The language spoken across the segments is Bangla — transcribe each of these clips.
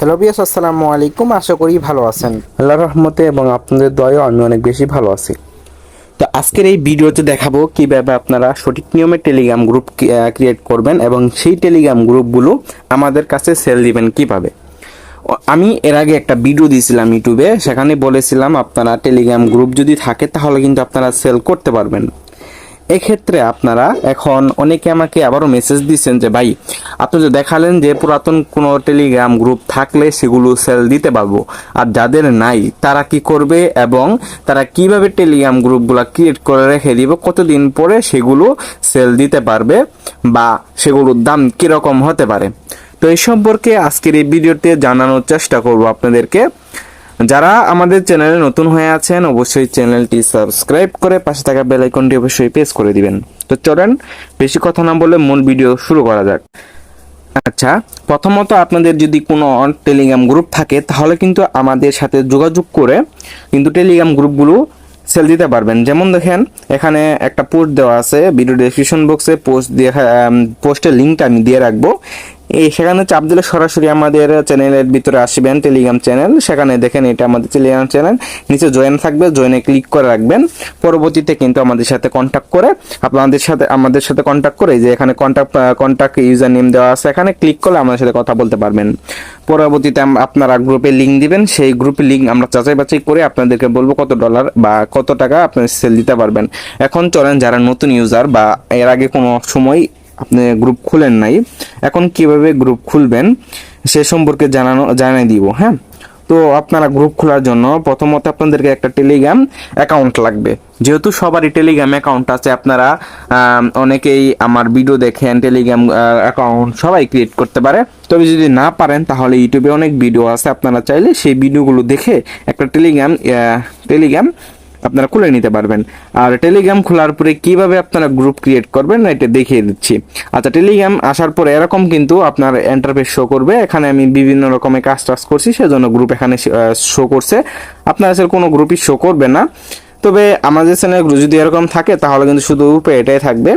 হ্যালো বিয়াস আসসালামু আলাইকুম। আশা করি ভালো আছেন। আল্লাহর রহমতে এবং আপনাদের দয়ে আমি অনেক বেশি ভালো আছি। তো আজকের এই ভিডিওতে দেখাবো কীভাবে আপনারা সঠিক নিয়মে টেলিগ্রাম গ্রুপ ক্রিয়েট করবেন এবং সেই টেলিগ্রাম গ্রুপগুলো আমাদের কাছে সেল দিবেন কীভাবে। আমি এর আগে একটা ভিডিও দিয়েছিলাম ইউটিউবে সেখানে বলেছিলাম আপনারা টেলিগ্রাম গ্রুপ যদি থাকে তাহলে কিন্তু আপনারা সেল করতে পারবেন। এক্ষেত্রে আপনারা এখন অনেকে আমাকে আবারও মেসেজ দিচ্ছেন যে, ভাই, আপনি যে দেখালেন যে পুরাতন কোনো টেলিগ্রাম গ্রুপ থাকলে সেগুলো সেল দিতে পারব। আর যাদের নাই, তারা কি করবে এবং তারা কীভাবে টেলিগ্রাম গ্রুপগুলো ক্রিয়েট করে রেখে দিবে, কতদিন পরে সেগুলো সেল দিতে পারবে বা সেগুলোর দাম কীরকম হতে পারে? তো এই সম্পর্কে আজকের এই ভিডিওতে জানানোর চেষ্টা করব আপনাদেরকে। যারা আমাদের চ্যানেলে নতুন হয়ে আছেন, অবশ্যই চ্যানেলটি সাবস্ক্রাইব করে পাশে থাকা বেল আইকনটি অবশ্যই প্রেস করে দিবেন। তো চলেন, বেশি কথা না বলে মূল ভিডিও শুরু করা যাক। আচ্ছা প্রথমত আপনাদের যদি কোনো টেলিগ্রাম গ্রুপ থাকে, তাহলে কিন্তু আমাদের সাথে যোগাযোগ করে কিন্তু টেলিগ্রাম গ্রুপগুলো সেল দিতে পারবেন। যেমন দেখেন, এখানে একটা পোস্ট দেওয়া আছে, ভিডিও ডেসক্রিপশন বক্সে পোস্ট দিয়ে পোস্টের লিঙ্কটা আমি দিয়ে রাখব। এই, সেখানে চাপ দিলে সরাসরি আমাদের চ্যানেলের ভিতরে আসবেন টেলিগ্রাম চ্যানেল। সেখানে দেখেন, এটা আমাদের টেলিগ্রাম চ্যানেল। নিচে জয়েন থাকবে জয়েনে ক্লিক করে রাখবেন। পরবর্তীতে কিন্তু আমাদের সাথে কন্ট্যাক্ট করে, আপনাদের সাথে, আমাদের সাথে কন্ট্যাক্ট করে যে এখানে কন্ট্যাক্ট কন্ট্যাক্ট ইউজার নেম দেওয়া আছে, এখানে ক্লিক করলে আমাদের সাথে কথা বলতে পারবেন। পরবর্তীতে আপনারা গ্রুপে লিঙ্ক দিবেন, সেই গ্রুপে লিঙ্ক আমরা যাচাই বাছাই করে আপনাদেরকে বলব কত ডলার বা কত টাকা আপনি সেল দিতে পারবেন। এখন চলেন, যারা নতুন ইউজার বা এর আগে কোনো সময় আপনি গ্রুপ খুলেন নাই, এখন কীভাবে গ্রুপ খুলবেন সে সম্পর্কে জানানো জানিয়ে দিব হ্যাঁ? তো আপনারা গ্রুপ খোলার জন্য প্রথমত আপনাদেরকে একটা টেলিগ্রাম অ্যাকাউন্ট লাগবে। যেহেতু সবারই টেলিগ্রাম অ্যাকাউন্ট আছে, আপনারা অনেকেই আমার ভিডিও দেখেন টেলিগ্রাম অ্যাকাউন্ট সবাই ক্রিয়েট করতে পারে। তবে যদি না পারেন, তাহলে ইউটিউবে অনেক ভিডিও আছে। আপনারা চাইলে সেই ভিডিওগুলো দেখে একটা টেলিগ্রাম টেলিগ্রাম আপনারা খুলে নিতে পারবেন। আর টেলিগ্রাম খোলার পরে কীভাবে আপনারা গ্রুপ ক্রিয়েট করবেন, এটা দেখিয়ে দিচ্ছি। আচ্ছা টেলিগ্রাম আসার পরে এরকম কিন্তু আপনার এন্টারফেস শো করবে। এখানে আমি বিভিন্ন রকমের কাজ টাজ করছি, সেজন্য গ্রুপ এখানে শো করছে। আপনার আসলে কোনো গ্রুপই শো করবে না। তবে আমাদের চ্যানেল যদি এরকম থাকে, তাহলে কিন্তু শুধু গ্রুপে এটাই থাকবে।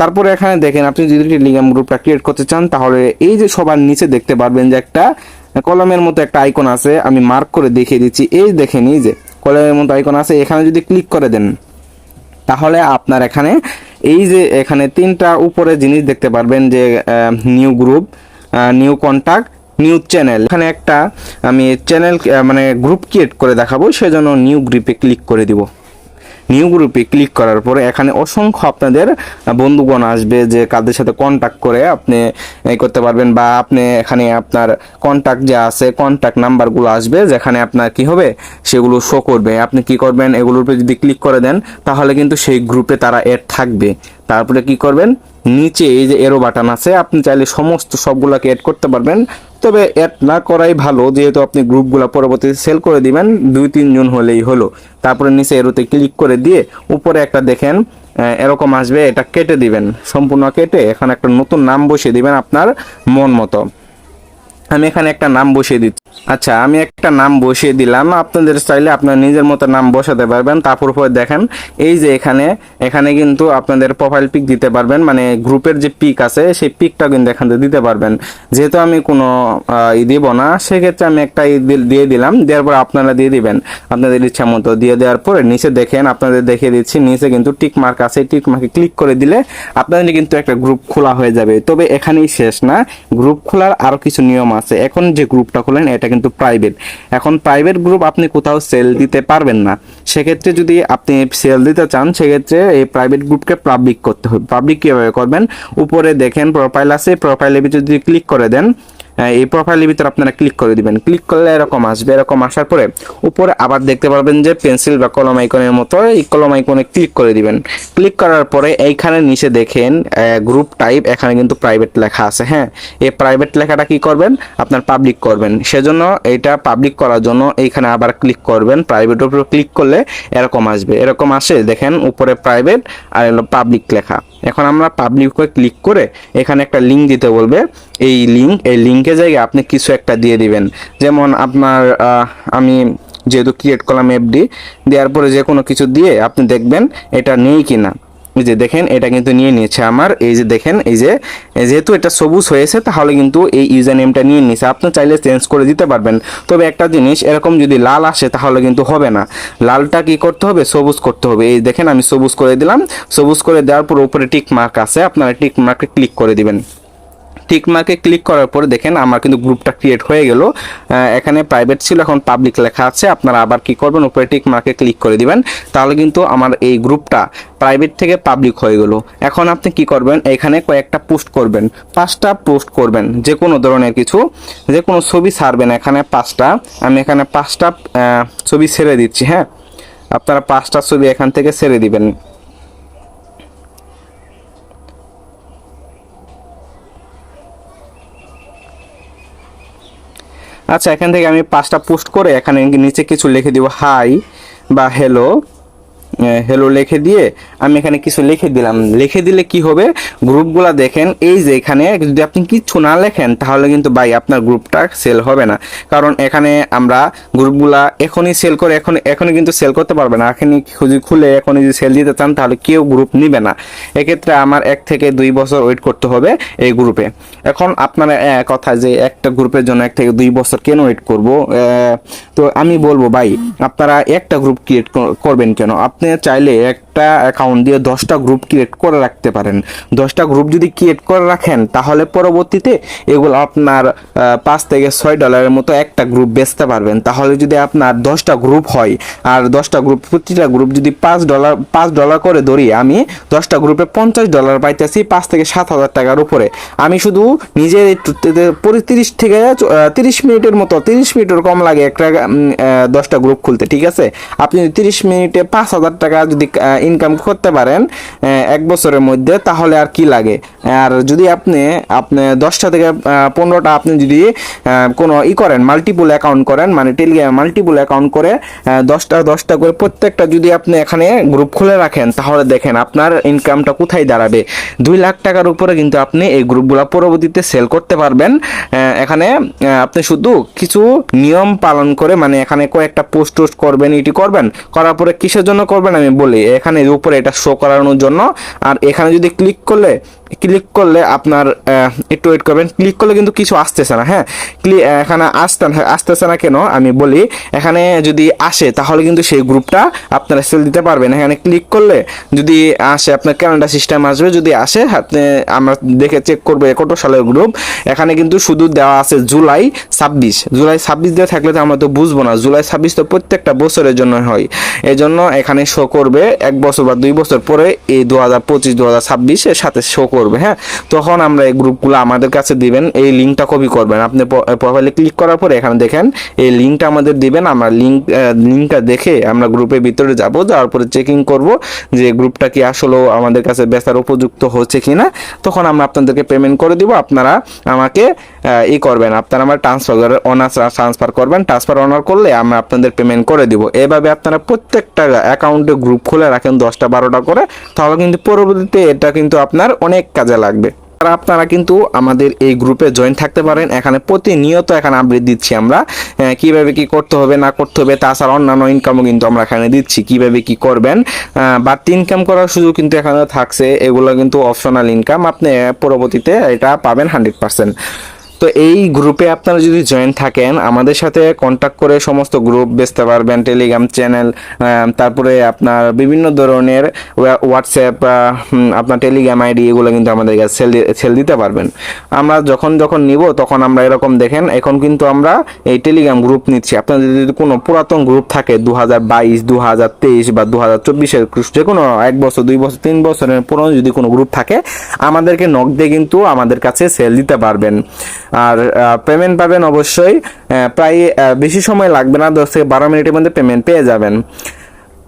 তারপরে এখানে দেখেন, আপনি যদি টেলিগ্রাম গ্রুপটা ক্রিয়েট করতে চান, তাহলে এই যে সবার নিচে দেখতে পারবেন যে একটা কলমের মতো একটা আইকন আছে, আমি মার্ক করে দেখিয়ে দিচ্ছি। এই দেখেন, এই যে। কলমের মতো আইকন আছে, এখানে যদি ক্লিক করে দেন, তাহলে আপনার এখানে এই যে এখানে তিনটা উপরে জিনিস দেখতে পারবেন যে new group new contact new channel এখানে একটা আমি চ্যানেল মানে গ্রুপ ক্রিয়েট করে দেখাবো, সেজন্য নিউ গ্রুপে ক্লিক করে দিব। নিউ গ্রুপে ক্লিক করার পরে এখানে অসংখ্য আপনাদের বন্ধুগণ আসবে যে কাদের সাথে কন্ট্যাক্ট করে আপনি করতে পারবেন বা আপনি এখানে আপনার কন্ট্যাক্ট যে আছে কন্ট্যাক্ট নাম্বারগুলো আসবে যেখানে আপনার কি হবে, সেগুলো শো করবে। আপনি কি করবেন, এগুলোর উপরে যদি ক্লিক করে দেন, তাহলে কিন্তু সেই গ্রুপে তারা অ্যাড থাকবে। তারপরে কি করবেন? নিচে এই যে এরো বাটন আছে, আপনি চাইলে সমস্ত সবগুলোকে অ্যাড করতে পারবেন। তবে অ্যাড না করাই ভালো, যেহেতু আপনি গ্রুপগুলো পরবর্তীতে সেল করে দিবেন, দুই তিনজন হলেই হলো। তারপরে নিচে এরোতে ক্লিক করে দিয়ে উপরে একটা দেখেন এরকম আসবে, এটা কেটে দিবেন। সম্পূর্ণ কেটে এখানে একটা নতুন নাম বসিয়ে দিবেন আপনার মন মতো। আমি এখানে একটা নাম বসিয়ে দিচ্ছি। আচ্ছা আমি একটা নাম বসিয়ে দিলাম। আপনাদের চাইলে আপনার নিজের মতো নাম বসাতে পারবেন। তারপর পরে দেখেন, এই যে এখানে এখানে কিন্তু আপনাদের প্রোফাইল পিক দিতে পারবেন। মানে গ্রুপের যে পিক আছে, সেই পিকটা কিন্তু এখান থেকে দিতে পারবেন। যেহেতু আমি কোনো ই দিব না, সেক্ষেত্রে আমি একটা ই দিয়ে দিলাম। দেওয়ার পর আপনারা দিয়ে দিবেন। আপনাদের ইচ্ছা মতো দিয়ে দেওয়ার পরে নিচে দেখেন, আপনাদের দেখিয়ে দিচ্ছি। নিচে কিন্তু টিক মার্ক আছে। টিক মার্কে ক্লিক করে দিলে আপনাদের কিন্তু একটা গ্রুপ খোলা হয়ে যাবে। তবে এখানেই শেষ না। গ্রুপ খোলার আরও কিছু নিয়ম আছে। এখন যে গ্রুপটা খোলেন, এটা কিন্তু প্রাইভেট এখন প্রাইভেট গ্রুপ আপনি কোথাও সেল দিতে পারবেন না। সেক্ষেত্রে যদি আপনি সেল দিতে চান, সেক্ষেত্রে এই প্রাইভেট গ্রুপকে পাবলিক করতে হবে। পাবলিক কীভাবে করবেন? উপরে দেখেন প্রোফাইল আছে। প্রোফাইলে যদি ক্লিক করে দেন এই প্রোফাইলের ভিতরে আপনারা ক্লিক করে দিবেন। ক্লিক করলে এরকম আসবে। এরকম আসার পরে উপরে আবার দেখতে পারবেন যে পেন্সিল বা কলম আইকনের মতো এই কলম আইকনে ক্লিক করে দিবেন। ক্লিক করার পরে এইখানে নিচে দেখেন গ্রুপ টাইপ এখানে কিন্তু প্রাইভেট লেখা আছে। হ্যাঁ এই প্রাইভেট লেখাটা কি করবেন? আপনার পাবলিক করবেন। সেজন্য এটা পাবলিক করার জন্য এইখানে আবার ক্লিক করবেন। প্রাইভেটের উপর ক্লিক করলে এরকম আসবে। এরকম আসে, দেখেন উপরে প্রাইভেট আর হলো পাবলিক লেখা। এখন আমরা পাবলিক ক্লিক করে এখানে একটা লিঙ্ক দিতে বলবে। এই লিঙ্ক এই লিঙ্কের জায়গায় আপনি কিছু একটা দিয়ে দিবেন। যেমন আপনার আমি যেহেতু ক্রিয়েট করলাম এফডি দেওয়ার পরে যে কোনো কিছু দিয়ে আপনি দেখবেন এটা নেই কিনা। এই যে দেখেন, এটা কিন্তু নিয়ে নিয়েছে আমার। এই যে দেখেন, এই যে যেহেতু এটা সবুজ হয়েছে, তাহলে কিন্তু এই ইউজার নেমটা নিয়ে নিয়েছে আপনি চাইলে চেঞ্জ করে দিতে পারবেন। তবে একটা জিনিস, এরকম যদি লাল আসে, তাহলে কিন্তু হবে না। লালটা কি করতে হবে? সবুজ করতে হবে। এই দেখেন, আমি সবুজ করে দিলাম। সবুজ করে দেওয়ার পর উপরে টিক মার্ক আছে। আপনারা টিক মার্কে ক্লিক করে দিবেন। টিক মার্কে ক্লিক করার পরে দেখেন আমার কিন্তু গ্রুপটা ক্রিয়েট হয়ে গেল। এখানে প্রাইভেট ছিল, এখন পাবলিক লেখা আছে। আপনারা আবার কি করবেন? উপরে টিক মার্কে ক্লিক করে দিবেন। তাহলে কিন্তু আমার এই গ্রুপটা প্রাইভেট থেকে পাবলিক হয়ে গেল। এখন আপনি কি করবেন? এখানে কয়েকটা পোস্ট করবেন। পাঁচটা পোস্ট করবেন। যে কোনো ধরনের কিছু। যে কোনো ছবি ছাড়বেন এখানে পাঁচটা। আমি এখানে পাঁচটা ছবি ছেড়ে দিচ্ছি হ্যাঁ? আপনারা পাঁচটা ছবি এখান থেকে ছেড়ে দিবেন। আচ্ছা এখান থেকে আমি পাঁচটা পোস্ট করে এখানে নিচে কিছু লিখে দিব হাই বা হ্যালো হ্যালো লিখে দিয়ে আমি এখানে কিছু লিখে দিলাম। লিখে দিলে কি হবে? গ্রুপগুলা দেখেন, এই যে এখানে যদি আপনি কিচ্ছু না লেখেন, তাহলে কিন্তু ভাই আপনার গ্রুপটা সেল হবে না। কারণ এখানে আমরা গ্রুপগুলা এখনই সেল করে, এখন, এখনই কিন্তু সেল করতে পারবে না। এখনই যদি খুলে এখনই যদি সেল দিতে চান, তাহলে কেউ গ্রুপ নিবে না। এক্ষেত্রে আমার এক থেকে দুই বছর ওয়েট করতে হবে এই গ্রুপে এখন আপনারা কথা যে একটা গ্রুপের জন্য এক থেকে দুই বছর কেন ওয়েট করব? তো আমি বলব ভাই, আপনারা একটা গ্রুপ ক্রিয়েট করবেন কেন? আপনি চাইলে একটা অ্যাকাউন্ট দিয়ে দশটা গ্রুপ ক্রিয়েট করে রাখতে পারেন। দশটা গ্রুপ যদি ক্রিয়েট করে রাখেন, তাহলে পরবর্তীতে এগুলো আপনার পাঁচ থেকে ছয় ডলারের মতো একটা গ্রুপ বেচতে পারবেন। তাহলে যদি আপনার দশটা গ্রুপ হয়, আর দশটা গ্রুপ প্রতিটা গ্রুপ যদি পাঁচ ডলার পাঁচ ডলার করে ধরি, আমি দশটা গ্রুপে পঞ্চাশ ডলার পাইতেছি পাঁচ থেকে সাত হাজার টাকার উপরে। আমি শুধু নিজের তিরিশ থেকে তিরিশ মিনিটের মতো, তিরিশ মিনিটের কম লাগে একটা দশটা গ্রুপ খুলতে, ঠিক আছে? আপনি তিরিশ মিনিটে পাঁচ হাজার টাকা যদি ইনকাম করতে পারেন এক বছরের মধ্যে, তাহলে আর কি লাগে? আর যদি আপনি আপনি দশটা থেকে পনেরোটা আপনি যদি কোনো ই করেন মাল্টিপুল অ্যাকাউন্ট করেন মানে টেলিগ্রামে মাল্টিপুল অ্যাকাউন্ট করে দশটা দশটা করে প্রত্যেকটা যদি আপনি এখানে গ্রুপ খুলে রাখেন, তাহলে দেখেন আপনার ইনকামটা কোথায় দাঁড়াবে? দুই লাখ টাকার উপরে কিন্তু আপনি এই গ্রুপগুলো পরবর্তীতে সেল করতে পারবেন। এখানে আপনি শুধু কিছু নিয়ম পালন করে মানে এখানে কয়েকটা পোস্ট টোস্ট করবেন, এটি করবেন, করার পরে কিসের জন্য করবেন আমি বলি। এখানে উপরে এটা শো করানোর জন্য। আর এখানে যদি ক্লিক করলে ক্লিক করলে আপনার একটু ওয়েট করবেন। ক্লিক করলে কিন্তু কিছু আসতেছে না হ্যাঁ? ক্লি- আহ, এখানে আসতে না- আসতেছে না কেন? আমি বলি এখানে যদি আসে তাহলে কিন্তু সেই গ্রুপটা আপনারা সেল দিতে পারবেন। এখানে ক্লিক করলে যদি আসে আপনার ক্যালেন্ডার সিস্টেম আসবে যদি আসে আপনি আমরা দেখে চেক করব কত সালের গ্রুপ এখানে কিন্তু শুধু দেওয়া আছে জুলাই ছাব্বিশ। জুলাই ছাব্বিশ দেওয়া থাকলে তো আমরা তো বুঝব না। জুলাই ছাব্বিশ তো প্রত্যেকটা বছরের জন্য হয়। এই জন্য এখানে শো করবে এক বছর বা দুই বছর পরে এই দু হাজার পঁচিশ দু হাজার ছাব্বিশের সাথে শো করবে। হ্যাঁ? তখন আমরা এই গ্রুপগুলো আমাদের কাছে দিবেন, এই লিঙ্কটা কপি করবেন। আপনি প্রোফাইলে ক্লিক করার পরে এখানে দেখেন, এই লিঙ্কটা আমাদের দিবেন, আমরা লিঙ্ক লিঙ্কটা দেখে আমরা গ্রুপের ভিতরে যাব, যাওয়ার পরে চেকিং করব যে গ্রুপটা কি আসলেও আমাদের কাছে বেচার উপযুক্ত হচ্ছে কিনা। তখন আমরা আপনাদেরকে পেমেন্ট করে দিব, আপনারা আমাকে ই করবেন, আপনারা আমার ট্রান্সফার অনার্স ট্রান্সফার করবেন ট্রান্সফার অনার করলে আমরা আপনাদের পেমেন্ট করে দিব। এভাবে আপনারা প্রত্যেকটা অ্যাকাউন্টে গ্রুপ খুলে রাখেন দশটা, বারোটা করে, তাহলে কিন্তু পরবর্তীতে এটা কিন্তু আপনার অনেক কাজে লাগবে। আপনারা কিন্তু আমাদের এই গ্রুপে জয়েন থাকতে পারেন। এখানে প্রতিনিয়ত এখানে আপডেট দিচ্ছি আমরা কীভাবে কি করতে হবে, না করতে হবে, তাছাড়া অন্যান্য ইনকামও কিন্তু আমরা এখানে দিচ্ছি, কীভাবে কি করবেন বাড়তি ইনকাম করার সুযোগ কিন্তু এখানে থাকছে। এগুলো কিন্তু অপশনাল ইনকাম আপনি পরবর্তীতে এটা পাবেন হান্ড্রেড পার্সেন্ট তো এই গ্রুপে আপনারা যদি জয়েন থাকেন, আমাদের সাথে কন্ট্যাক্ট করে সমস্ত গ্রুপ বেচতে পারবেন টেলিগ্রাম চ্যানেল তারপরে আপনার বিভিন্ন ধরনের হোয়াটসঅ্যাপ আপনার টেলিগ্রাম আইডি এগুলো কিন্তু আমাদের কাছে সেল সেল দিতে পারবেন। আমরা যখন যখন নিব, তখন আমরা এরকম দেখেন, এখন কিন্তু আমরা এই টেলিগ্রাম গ্রুপ নিচ্ছি। আপনাদের যদি কোনো পুরাতন গ্রুপ থাকে দু হাজার বাইশ দু হাজার তেইশ বা দু হাজার চব্বিশের যে কোনো এক বছর, দুই বছর, তিন বছরের পুরনো যদি কোনো গ্রুপ থাকে, আমাদেরকে নক দিয়ে কিন্তু আমাদের কাছে সেল দিতে পারবেন। আর পেমেন্ট পাবেন অবশ্যই প্রায় বেশি সময় লাগবে না, দশ থেকে বারো মিনিটের মধ্যে পেমেন্ট পেয়ে যাবেন।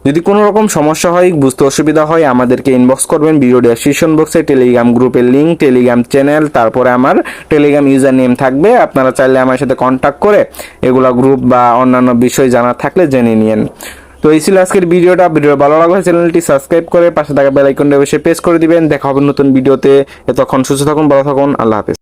যদি কোনো রকম সমস্যা হয়, বুঝতে অসুবিধা হয়, আমাদেরকে ইনবক্স করবেন ভিডিও ডেসক্রিপশন বক্সে টেলিগ্রাম গ্রুপের লিঙ্ক টেলিগ্রাম চ্যানেল তারপরে আমার টেলিগ্রাম ইউজার নেম থাকবে, আপনারা চাইলে আমার সাথে কন্ট্যাক্ট করে এগুলো গ্রুপ বা অন্যান্য বিষয় জানার থাকলে জেনে নিন তো এই ছিল আজকের ভিডিওটা ভিডিও ভালো লাগলে চ্যানেলটি সাবস্ক্রাইব করে পাশে থাকা বেল আইকনটা বসে প্রেস করে দিবেন। দেখা হবে নতুন ভিডিওতে, এতক্ষণ সুস্থ থাকুন, ভালো থাকুন, আল্লাহ হাফেজ।